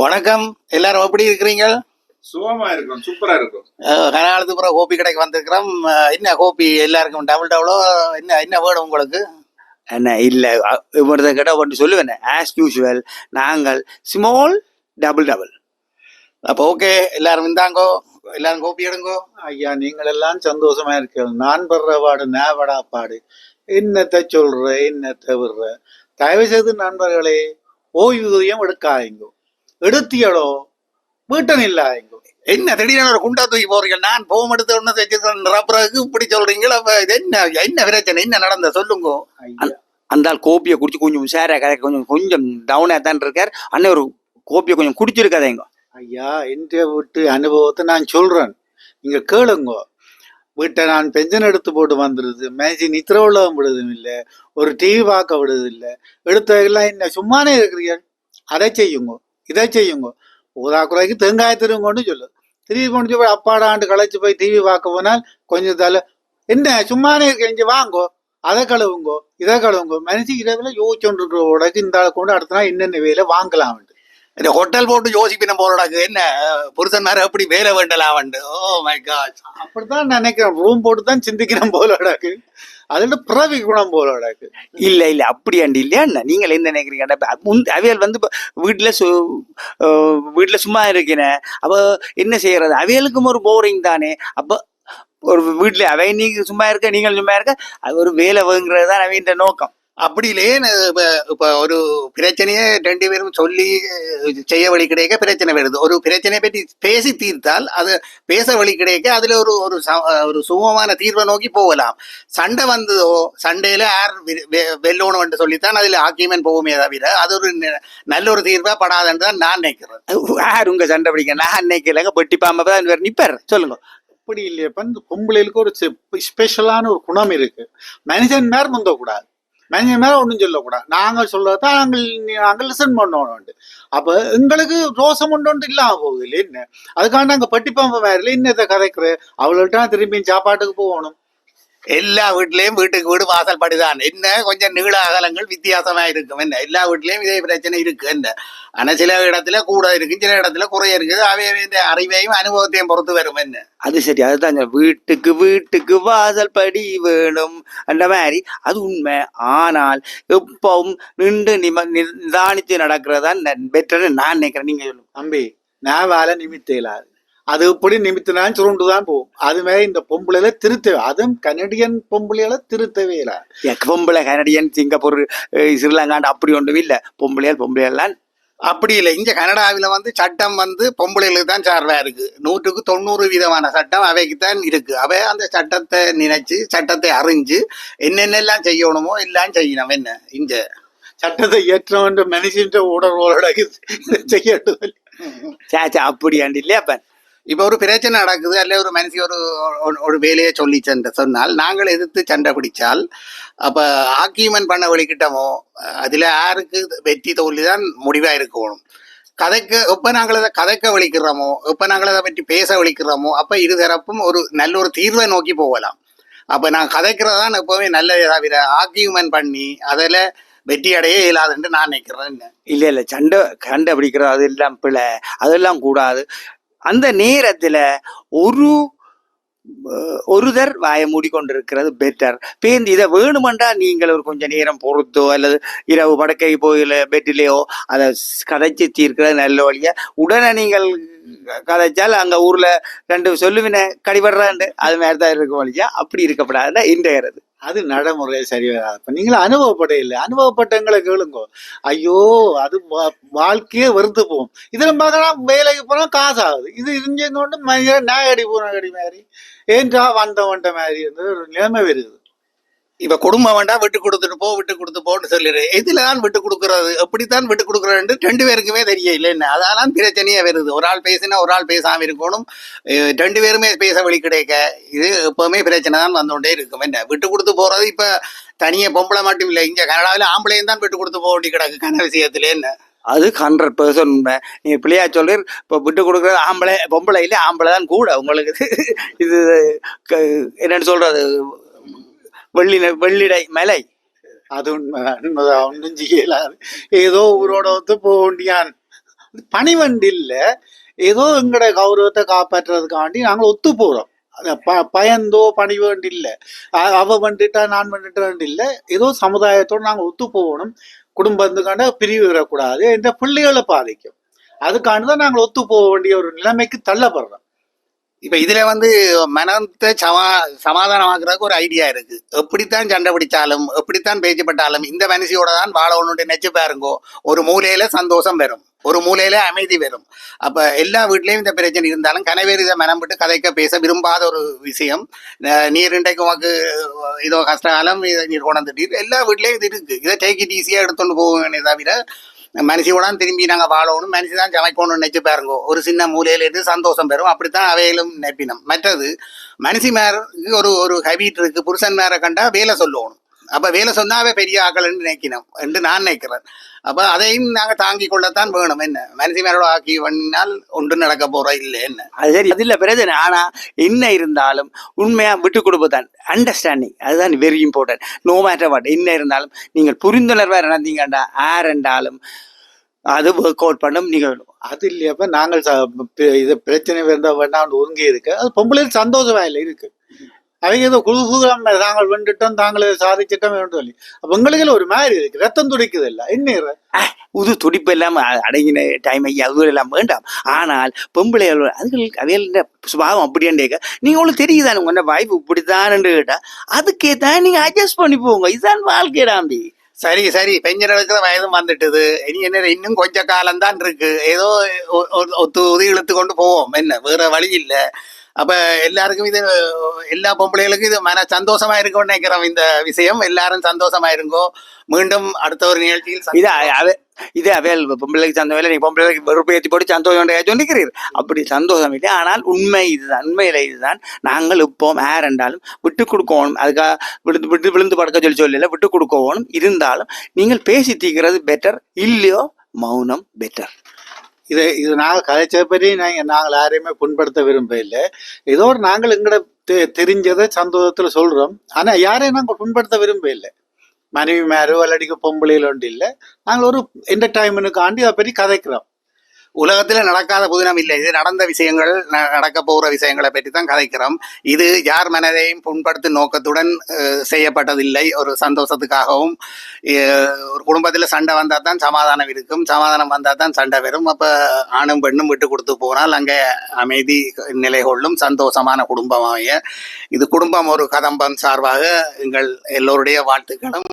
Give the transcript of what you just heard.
வணக்கம். எல்லாரும் எப்படி இருக்கிறீங்க சுகமா இருக்கும் சூப்பரா இருக்கும். கனகாலத்துக்கு பிறகு கோபி கடைக்கு வந்திருக்கிறோம். என்ன கோபி? எல்லாருக்கும் டபுள் டபுளோ என்ன என்ன வேணும் உங்களுக்கு? என்ன இல்லை. இவரத கிட்ட ஒன்று சொல்லுவேன். ஆஸ் யூஷுவல் நாங்கள் ஸ்மால் டபுள் டபுள் அப்போ ஓகே எல்லாரும் இந்தாங்கோ. எல்லாரும் கோபி எடுங்கோ. ஐயா நீங்கள் எல்லாம் சந்தோஷமா இருக்கீங்க நான் படுற பாடு நேவடா பாடு. என்னத்தை சொல்ற என்னத்தை விடுற தயவு செய்து நண்பர்களே ஓய்வூதியம் எடுக்காதீங்க. எடுத்தியளோ வீட்டன் இல்லாதீங்க என்ன திடீர்னு ஒரு குண்டா தூக்கி போறீங்க? நான் போம் எடுத்து வச்சிருக்கிற பிறகு இப்படி சொல்றீங்களா? இது என்ன? என்ன பிரச்சனை? என்ன நடந்த? சொல்லுங்க. அந்த ஆள் கோப்பியை குடிச்சு கொஞ்சம் உஷாரா கதை கொஞ்சம் கொஞ்சம் டவுனாக தான் இருக்கார். அண்ணன் ஒரு கோப்பியை கொஞ்சம் குடிச்சிருக்காதேங்க ஐயா என்ற வீட்டு அனுபவத்தை நான் சொல்றேன். நீங்க கேளுங்க. வீட்டை நான் பென்ஷன் எடுத்து போட்டு வந்துடுது மேஜி நித்திர உள்ளவும் விடுதும் இல்லை. ஒரு டிவி பார்க்க விடுது இல்லை. எடுத்ததெல்லாம் என்ன சும்மானே இருக்கிறீர்கள்? அதை செய்யுங்க. இதை செய்யுங்க ஊதா குறைக்கு தேங்காய் திருங்கன்னு சொல்லு திரும்பி கொண்டு போய் அப்பாடாண்டு களைச்சு போய் டிவி பார்க்க போனால் கொஞ்சம் தலை என்ன சும்மானே கெஞ்சி வாங்கோ அதை கழுவுங்கோ இதை கழுவுங்கோ மனுஷன் இரவில் யோசிச்சோண்டு உடக்கு இந்த ஆளை கொண்டு அடுத்த நாள் என்னென்ன வேலை வாங்கலாம் இந்த ஹோட்டல் போட்டு யோசிப்பினம் போறடாக்கு என்ன புருஷன்மார எப்படி வேலை வேண்டலாம் வந்து ஓ oh மை காட் அப்படித்தான் நினைக்கிறேன். ரூம் போட்டு தான் சிந்திக்கிறேன் போலடாக்கு அதோட பிறவி குணம் போலடாக்கு இல்ல இல்ல அப்படி அண்டி இல்லையா என்ன? நீங்கள் என்ன நினைக்கிறீங்க? அவியல் வந்து வீட்டில் வீட்டுல சு வீட்டில் சும்மா இருக்கிறேன் அப்ப என்ன செய்யறது? அவியலுக்கும் ஒரு போரிங் தானே. அப்ப ஒரு வீட்டில் அவை நீங்க சும்மா இருக்க நீங்கள் சும்மா இருக்க அது ஒரு வேலை வேங்குறது தான் அவையின் நோக்கம். அப்படி இல்லையே இப்ப இப்ப ஒரு பிரச்சனையை ரெண்டு பேரும் சொல்லி செய்ய வழி கிடைக்க பிரச்சனை வருது. ஒரு பிரச்சனையை பற்றி பேசி தீர்த்தால் அது பேச வழி கிடைக்க அதுல ஒரு ஒரு ச- ஒரு சுகமான தீர்வை நோக்கி போகலாம். சண்டை வந்ததோ சண்டையில யார் வெல்லணும்னு சொல்லித்தான் அதுல ஆக்கியமன் போகுமே தவிர அது ஒரு ந- நல்ல ஒரு தீர்வா படாதுன்னு தான் நான் நினைக்கிறேன். யார் உங்க சண்டை பிடிக்க நான் நினைக்கலங்க. பெட்டி பாம்பை தான் வேற நிப்பார். சொல்லுங்க. அப்படி இல்லையப்ப இந்த பொம்பளைகளுக்கு ஒரு ஸ்பெ- ஸ்பெஷலான ஒரு குணம் இருக்கு. மனுஷன் மேல முந்தக்கூடாது. மனுஷன் மேல ஒன்றும் சொல்லக்கூடாது. நாங்கள் சொல்றதான் நாங்கள் நாங்கள் லிசன் பண்ணணும் அப்ப எங்களுக்கு ரோசம் ஒன்று இல்லாம போகுது இல்லை என்ன அதுக்காக நாங்கள் பட்டிப்பாம்பு வேற இன்னத்தை கதைக்கிற அவள்கிட்ட திரும்பியும் சாப்பாட்டுக்கு போகணும். எல்லா வீட்லயும் வீட்டுக்கு வீடு வாசல் படிதான். என்ன? கொஞ்சம் நீள அகலங்கள் வித்தியாசமா இருக்கும் என்ன? எல்லா வீட்லயும் இதே பிரச்சனை இருக்கு. என்ன? ஆனா சில இடத்துல கூட இருக்கு சில இடத்துல குறைய இருக்குது. அவை இந்த அறிவையும் அனுபவத்தையும் பொறுத்து வரும். என்ன? அது சரி. அதுதான். வீட்டுக்கு வீட்டுக்கு வாசல் படி வேணும் அந்த மாதிரி. அது உண்மை. ஆனால் எப்பவும் நின்று நிம நிதானித்து நடக்கிறதான் பெட்டர்னு நான் நினைக்கிறேன். நீங்க சொல்லுங்க. தம்பி நான் வேலை நிமித்த இல்லாது அது இப்படி நிமித்தினாலும் சுருண்டு தான் போகும். அது மாதிரி இந்த பொம்பளையில திருத்தவே அதுவும் கனடியன் பொம்பளையில திருத்தவே இல்லை. பொம்பளை கனடியன் சிங்கப்பூர் ஸ்ரீலங்காண்டு அப்படி ஒன்றும் இல்லை. பொம்பளையால் பொம்பளையெல்லாம் அப்படி இல்லை. இங்க கனடாவில் வந்து சட்டம் வந்து பொம்பளைகளுக்கு தான் சார்பா இருக்கு. நூற்றுக்கு தொண்ணூறு விதமான சட்டம் அவைக்கு தான் இருக்கு. அவை அந்த சட்டத்தை நினைச்சு சட்டத்தை அறிஞ்சு என்னென்னலாம் செய்யணுமோ எல்லாம் செய்யணும். என்ன? இங்க. சட்டத்தை ஏற்றவன்ற மனுஷன்ற உடற்களோட செய்யட்டும் சேச்சா அப்படி ஆண்டு இல்லையா அப்ப? இப்போ ஒரு பிரச்சனை நடக்குது அல்ல ஒரு மனுஷி ஒரு ஒரு- ஒரு வேலையை சொல்லி சென்ற சொன்னால் நாங்கள் எதிர்த்து சண்டை பிடிச்சால் அப்போ ஆக்கியமன் பண்ண வழிகிட்டமோ அதில் யாருக்கு வெற்றி தோல்வி தான் முடிவாக இருக்கணும் கதைக்க எப்போ நாங்கள் அதை கதைக்க வலிக்கிறோமோ எப்போ நாங்கள் அதை பற்றி பேச வலிக்கிறோமோ அப்போ இருதரப்பும் ஒரு நல்ல ஒரு தீர்வை நோக்கி போகலாம். அப்போ நான் கதைக்கிறது தான் எப்போவுமே நல்லதே தவிர ஆக்கியமன் பண்ணி அதில் வெற்றி அடைய இயலாதுன்னு நான் நினைக்கிறேன். இல்லை இல்லை சண்டை சண்டை பிடிக்கிறது அதெல்லாம் பிழை அதெல்லாம் கூடாது. அந்த நேரத்தில் ஒரு ஒருதர் வாயை மூடிக்கொண்டிருக்கிறது பெட்டர் பேருந்து இதை வேணுமெண்டா நீங்கள் ஒரு கொஞ்சம் நேரம் பொறுத்தோ அல்லது இரவு படுக்கை போயில பெட்டிலேயோ அதை கதைச்சு தீர்க்கிறது நல்ல வழியா. உடனே நீங்கள் கதைச்சால் அங்கே ஊரில் ரெண்டு சொல்லுவின கடிபடுறாண்டு. அது மாதிரி தான் இருக்கும் வழியா. அப்படி இருக்கப்படாதுன்னா இன்றையறது அது நடைமுறை சரி இப்போ நீங்களும் அனுபவப்பட இல்லை அனுபவப்பட்டவங்களை கேளுங்க. ஐயோ அது வா- வாழ்க்கையே வெறுத்து போகும். இதுல பார்க்கலாம் வேலைக்கு போனா காசு ஆகுது இது இருந்தோண்டு மனிதன் நான் அடி போன அடி மாதிரி. ஏன்றா வந்த வண்ட மாதிரி? இருந்தது ஒரு நிலைமை வருது. இப்ப குடும்பம் வேண்டாம் விட்டு கொடுத்துட்டு போ விட்டு கொடுத்து போன்னு சொல்லிடு எதுல விட்டு கொடுக்கறது? எப்படித்தான் விட்டு கொடுக்கறது ரெண்டு பேருக்குமே தெரியல என்ன? அதெல்லாம் பிரச்சனையே வருது. ஒரு ஆள் பேசினா ஒரு ஆள் பேசாம இருக்கணும். ரெண்டு பேருமே பேச வழி கிடைக்க. இது எப்பவுமே பிரச்சனை தான் வந்தோண்டே இருக்கும். என்ன? விட்டு கொடுத்து போறது இப்ப தனியே பொம்பளை மட்டும் இல்லை. இங்க கனடாவில் ஆம்பளையும் தான் விட்டு கொடுத்து போக வேண்டி கிடக்கு. கன விஷயத்துல என்ன? அது ஹண்ட்ரட் பெர்சன்ட் உண்மை. நீங்கள் பிள்ளையா சொல்லி இப்போ விட்டு கொடுக்குறது ஆம்பளை பொம்பளை இல்லை ஆம்பளை தான் கூட. உங்களுக்கு இது என்னென்னு சொல்கிறது வெள்ளி வெள்ளிடை மலை. அது உண்மைதான். ஒன்றும் செய்யலாது ஏதோ ஊரோட வந்து போக வேண்டியான் பணிவண்டு இல்லை ஏதோ எங்களோட கௌரவத்தை காப்பாற்றுறதுக்காண்டி நாங்கள் ஒத்து போகிறோம் ப- பயந்தோ பணிவேண்டு இல்ல இல்லை அவ வந்துட்டா நான் வந்துட்டேன் இல்லை ஏதோ சமுதாயத்தோடு நாங்கள் ஒத்து போகணும். குடும்பத்துக்காண்ட பிரிவு வரக்கூடாது என்ற பிள்ளைகளை பாதிக்கும். அதுக்காண்டி தான் நாங்கள் ஒத்து போக வேண்டிய ஒரு நிலைமைக்கு தள்ளப்படுறோம். இப்ப இதுல வந்து மனத்தை சமா சமாதானமாக்குறதுக்கு ஒரு ஐடியா இருக்கு. எப்படித்தான் சண்டை பிடிச்சாலும் எப்படித்தான் பேச்சுப்பட்டாலும் இந்த மனுஷியோட தான் வாழணும்னு நெச்சு பாருங்கோ. ஒரு மூலையில சந்தோஷம் வரும். ஒரு மூலையில அமைதி வரும். அப்ப எல்லா வீட்லயும் இந்த பிரச்சனை இருந்தாலும் கனவேறு இதை மனம் விட்டு கதைக்க பேச விரும்பாத ஒரு விஷயம். நீர் இன்றைக்கு உனக்கு இதோ கஷ்டகாலம் இதை நீர் கொண்டாந்துட்டீர். எல்லா வீட்லயும் இது இருக்கு. இதை டேக் இட் ஈஸியா எடுத்துட்டு போவேனே தவிர மனுஷியோட திரும்பி நாங்க வாழணும். மனுஷி தான் சமைக்கணும்னு நினைச்சு பாருங்க. ஒரு சின்ன மூலையில இருந்து சந்தோஷம் பெறும். அப்படித்தான் அவையிலும் நெப்பினம் மற்றது மனுஷி மேருக்கு ஒரு ஒரு ஹேபிட் இருக்கு. புருஷன் மேரை கண்டா வேலை சொல்லணும் அப்ப வேலை சொன்னா அவ பெரிய ஆக்கள்னு நினைக்கணும் என்று நான் நினைக்கிறேன். அப்ப அதையும் நாங்க தாங்கி கொள்ளத்தான் வேணும். என்ன? மனுஷி மேரோட ஆக்கி பண்ணினால் ஒன்று நடக்க போற இல்லை என்ன? அது சரி அதில் பிரச்சனை ஆனா என்ன இருந்தாலும் உண்மையா விட்டு கொடுப்பதான் அண்டர்ஸ்டாண்டிங் அதுதான் very important no matter what என்ன இருந்தாலும் நீங்கள் புரிந்துணர்வா நடந்தீங்கண்டா ஆர் என்றாலும் அது ஒர்க் அவுட் பண்ணும் நீங்கள் அது இல்லையப்ப நாங்கள் இது பிரச்சனை வேண்டா வேண்டாம் ஒதுங்கி இருக்கு. அது பொம்பளை சந்தோஷமா இல்லை இருக்கு. அவங்க ஏதோ குழுகுலம் தாங்கள் வந்துட்டோம் தாங்களே சாதிச்சிட்டோம் இல்லை அப்ப உங்களுக்கு ஒரு மாதிரி இருக்கு. ரத்தம் துடிக்குது இல்ல என்ன? புது துடிப்பு எல்லாம் அடங்கின டைம் ஐயா அது எல்லாம் வேண்டாம். ஆனால் பொம்பளைகள் அதுகளுக்கு அவைகள சுபாவம் அப்படியே நீங்க உங்களுக்கு தெரியுதானே உங்க வாய்ப்பு இப்படித்தான் கேட்டா அதுக்கே தான் நீங்க அட்ஜஸ்ட் பண்ணி போங்க. இதுதான் வாழ்க்கைடாம்பி சரி சரி. பெஞ்சர்களுக்கு வயதும் வந்துட்டுது. இனி என்ன இன்னும் கொஞ்ச காலம் தான் இருக்கு. ஏதோ ஒத்து உதவி இழுத்து கொண்டு போவோம். என்ன வேற வழி இல்லை. அப்ப எல்லாருக்கும் இது எல்லா பொம்பளைகளுக்கும் இது மன சந்தோஷமா இருக்கும்னு நினைக்கிறோம் இந்த விஷயம். எல்லாரும் சந்தோஷமா இருங்கோ. மீண்டும் அடுத்த ஒரு நிகழ்ச்சியில் இது சந்திப்போம். இது அவையல் பொம்பளைக்கு சந்தோஷம் இல்லை நீ பொம்பளைக்கு வெறுப்பு ஏற்றி போட்டு சந்தோஷம் சொல்லிக்கிறீர். அப்படி சந்தோஷம் இல்லை. ஆனால் உண்மை இதுதான் உண்மையில் இதுதான். நாங்கள் இப்போ ஏர் என்றாலும் விட்டு கொடுக்கணும். அதுக்காக விழுந்து விட்டு விழுந்து படுக்க சொல்லி சொல்லல விட்டு கொடுக்கணும். இருந்தாலும் நீங்கள் பேசி தீக்கிறது பெட்டர் இல்லையோ மௌனம் பெட்டர் இது இது நாங்கள் கதைச்சபடி பற்றி நாங்கள் யாரையுமே புண்படுத்த விரும்ப இல்லை. ஏதோ ஒரு நாங்கள் எங்கட தெ- தெரிஞ்சதை சந்தோஷத்தில் சொல்றோம். ஆனால் யாரையும் நாங்கள் புண்படுத்த விரும்ப இல்லை. மனைவி மேரோ அல்லடிக்கு பொம்பளையில் ஒன்று இல்லை. நாங்கள் ஒரு என்டர்டைன்மெண்ட்டுக்காண்டி அதை பற்றி கதைக்கிறோம். உலகத்தில் நடக்காத புதினம் இல்லை. இது நடந்த விஷயங்கள் ந- நடக்க போகிற விஷயங்களை பற்றி தான் கதைக்கிறோம். இது யார் மனதையும் புண்படுத்தும் நோக்கத்துடன் செய்யப்பட்டதில்லை. ஒரு சந்தோஷத்துக்காகவும் ஒரு குடும்பத்தில் சண்டை வந்தால் தான் சமாதானம் இருக்கும். சமாதானம் வந்தால் தான் சண்டை வரும். அப்போ ஆணும் பெண்ணும் விட்டு கொடுத்து போனால் அங்கே அமைதி நிலை கொள்ளும் சந்தோஷமான குடும்பம் இது குடும்பம் ஒரு கதம்பம் சார்பாக எங்கள் எல்லோருடைய வாழ்த்துக்களும்.